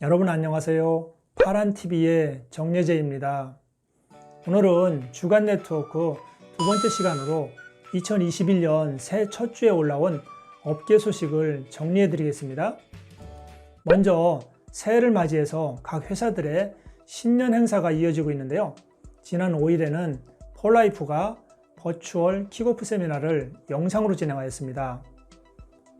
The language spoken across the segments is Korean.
여러분 안녕하세요. 파란TV의 정예재입니다. 오늘은 주간 네트워크 두 번째 시간으로 2021년 새해 첫 주에 올라온 업계 소식을 정리해 드리겠습니다. 먼저 새해를 맞이해서 각 회사들의 신년 행사가 이어지고 있는데요. 지난 5일에는 폴라이프가 버추얼 킥오프 세미나를 영상으로 진행하였습니다.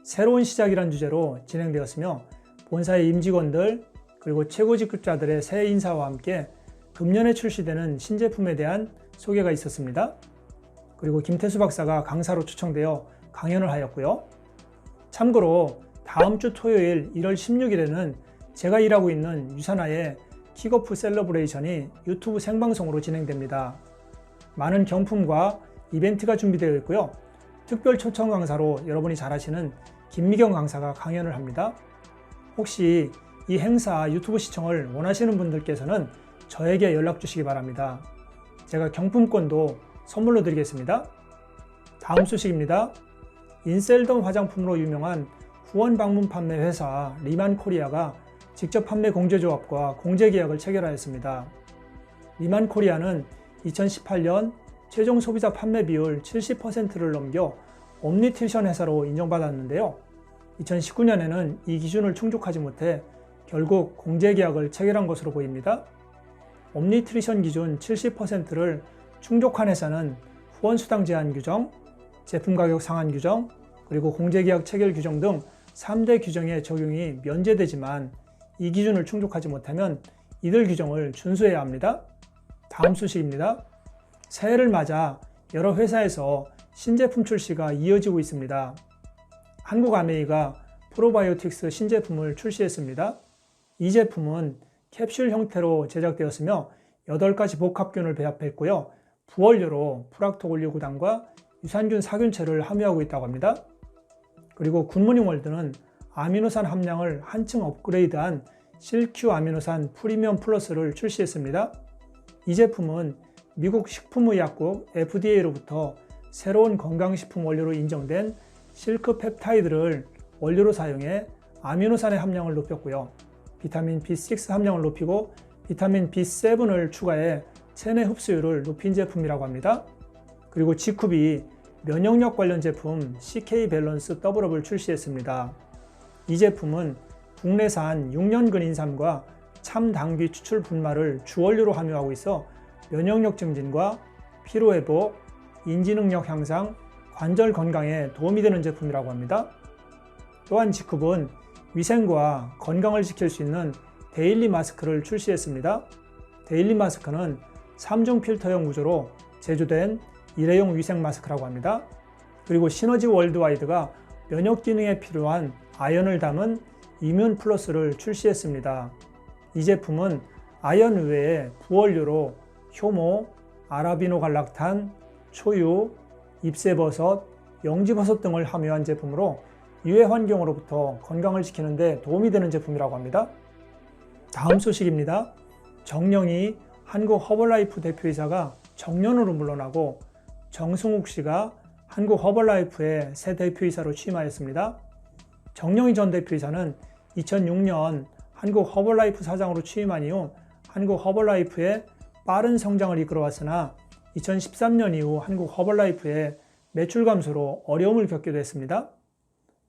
새로운 시작이란 주제로 진행되었으며 본사의 임직원들 그리고 최고 직급자들의 새해 인사와 함께 금년에 출시되는 신제품에 대한 소개가 있었습니다. 그리고 김태수 박사가 강사로 초청되어 강연을 하였고요. 참고로 다음 주 토요일 1월 16일에는 제가 일하고 있는 유산하의 킥오프 셀러브레이션이 유튜브 생방송으로 진행됩니다. 많은 경품과 이벤트가 준비되어 있고요. 특별 초청 강사로 여러분이 잘 아시는 김미경 강사가 강연을 합니다. 혹시 이 행사 유튜브 시청을 원하시는 분들께서는 저에게 연락 주시기 바랍니다. 제가 경품권도 선물로 드리겠습니다. 다음 소식입니다. 인셀덤 화장품으로 유명한 후원 방문 판매 회사 리만 코리아가 직접 판매 공제조합과 공제 계약을 체결하였습니다. 리만 코리아는 2018년 최종 소비자 판매 비율 70%를 넘겨 옴니트리션 회사로 인정받았는데요. 2019년에는 이 기준을 충족하지 못해 결국 공제 계약을 체결한 것으로 보입니다. 옴니트리션 기준 70%를 충족한 회사는 후원 수당 제한 규정, 제품 가격 상한 규정, 그리고 공제 계약 체결 규정 등 3대 규정의 적용이 면제되지만 이 기준을 충족하지 못하면 이들 규정을 준수해야 합니다. 다음 소식입니다. 새해를 맞아 여러 회사에서 신제품 출시가 이어지고 있습니다. 한국아메이가 프로바이오틱스 신제품을 출시했습니다. 이 제품은 캡슐 형태로 제작되었으며 8가지 복합균을 배합했고요. 부원료로 프락토올리고당과 유산균 사균체를 함유하고 있다고 합니다. 그리고 굿모닝 월드는 아미노산 함량을 한층 업그레이드한 실큐 아미노산 프리미엄 플러스를 출시했습니다. 이 제품은 미국 식품의약국 FDA로부터 새로운 건강식품 원료로 인정된 실크 펩타이드를 원료로 사용해 아미노산의 함량을 높였고요. 비타민 B6 함량을 높이고 비타민 B7을 추가해 체내 흡수율을 높인 제품이라고 합니다. 그리고 지쿠비 면역력 관련 제품 CK 밸런스 더블업을 출시했습니다. 이 제품은 국내산 6년근 인삼과 참당귀 추출 분말을 주원료로 함유하고 있어 면역력 증진과 피로회복, 인지능력 향상, 관절 건강에 도움이 되는 제품이라고 합니다. 또한 지쿱은 위생과 건강을 지킬 수 있는 데일리 마스크를 출시했습니다. 데일리 마스크는 3중 필터형 구조로 제조된 일회용 위생 마스크라고 합니다. 그리고 시너지 월드와이드가 면역 기능에 필요한 아연을 담은 이뮨 플러스를 출시했습니다. 이 제품은 아연 외에 부원료로 효모, 아라비노 갈락탄, 초유, 잎새버섯, 영지버섯 등을 함유한 제품으로 유해 환경으로부터 건강을 지키는 데 도움이 되는 제품이라고 합니다. 다음 소식입니다. 정령이 한국 허벌라이프 대표이사가 정년으로 물러나고 정승욱 씨가 한국 허벌라이프의 새 대표이사로 취임하였습니다. 정영희 전 대표이사는 2006년 한국 허벌라이프 사장으로 취임한 이후 한국 허벌라이프의 빠른 성장을 이끌어왔으나 2013년 이후 한국 허벌라이프의 매출 감소로 어려움을 겪기도 했습니다.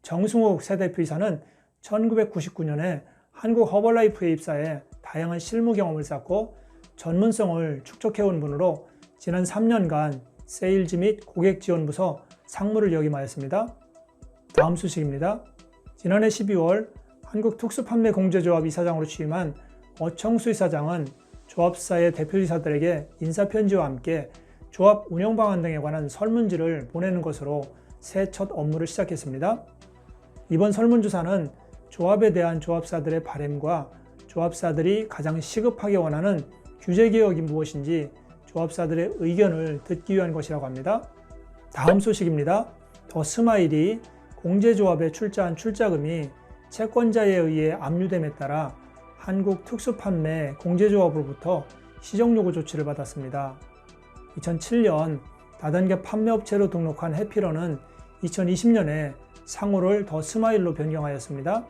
정승욱 새 대표이사는 1999년에 한국 허벌라이프에 입사해 다양한 실무 경험을 쌓고 전문성을 축적해온 분으로 지난 3년간 세일즈 및 고객 지원 부서 상무를 역임하였습니다. 다음 소식입니다. 지난해 12월 한국 특수판매공제조합 이사장으로 취임한 어청수 이사장은 조합사의 대표이사들에게 인사편지와 함께 조합 운영 방안 등에 관한 설문지를 보내는 것으로 새 첫 업무를 시작했습니다. 이번 설문조사는 조합에 대한 조합사들의 바램과 조합사들이 가장 시급하게 원하는 규제 개혁이 무엇인지 조합사들의 의견을 듣기 위한 것이라고 합니다. 다음 소식입니다. 더 스마일이 공제조합에 출자한 출자금이 채권자에 의해 압류됨에 따라 한국 특수판매 공제조합으로부터 시정요구 조치를 받았습니다. 2007년 다단계 판매업체로 등록한 해피런은 2020년에 상호를 더 스마일로 변경하였습니다.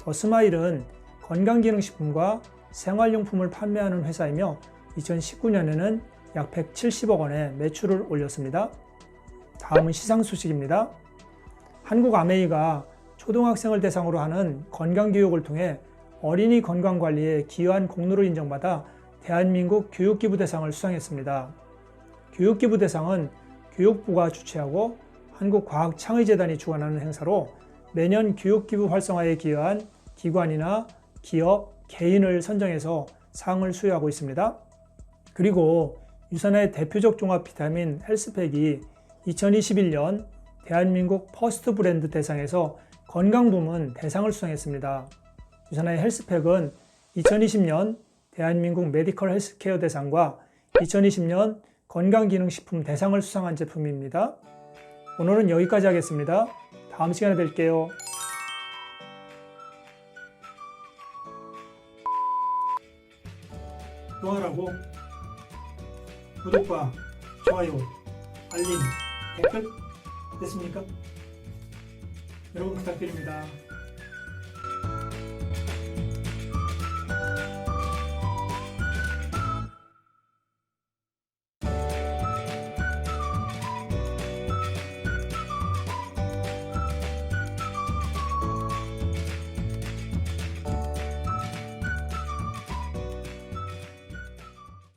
더 스마일은 건강기능식품과 생활용품을 판매하는 회사이며 2019년에는 약 170억 원의 매출을 올렸습니다. 다음은 시상 소식입니다. 한국 아메이가 초등학생을 대상으로 하는 건강교육을 통해 어린이 건강관리에 기여한 공로를 인정받아 대한민국 교육기부 대상을 수상했습니다. 교육기부 대상은 교육부가 주최하고 한국과학창의재단이 주관하는 행사로 매년 교육기부 활성화에 기여한 기관이나 기업, 개인을 선정해서 상을 수여하고 있습니다. 그리고 유산의 대표적 종합 비타민 헬스팩이 2021년 대한민국 퍼스트 브랜드 대상에서 건강 부문 대상을 수상했습니다. 유산의 헬스팩은 2020년 대한민국 메디컬 헬스케어 대상과 2020년 건강기능식품 대상을 수상한 제품입니다. 오늘은 여기까지 하겠습니다. 다음 시간에 뵐게요. 또 하라고 구독과 좋아요, 알림, 댓글 됐습니까? 여러분 부탁드립니다.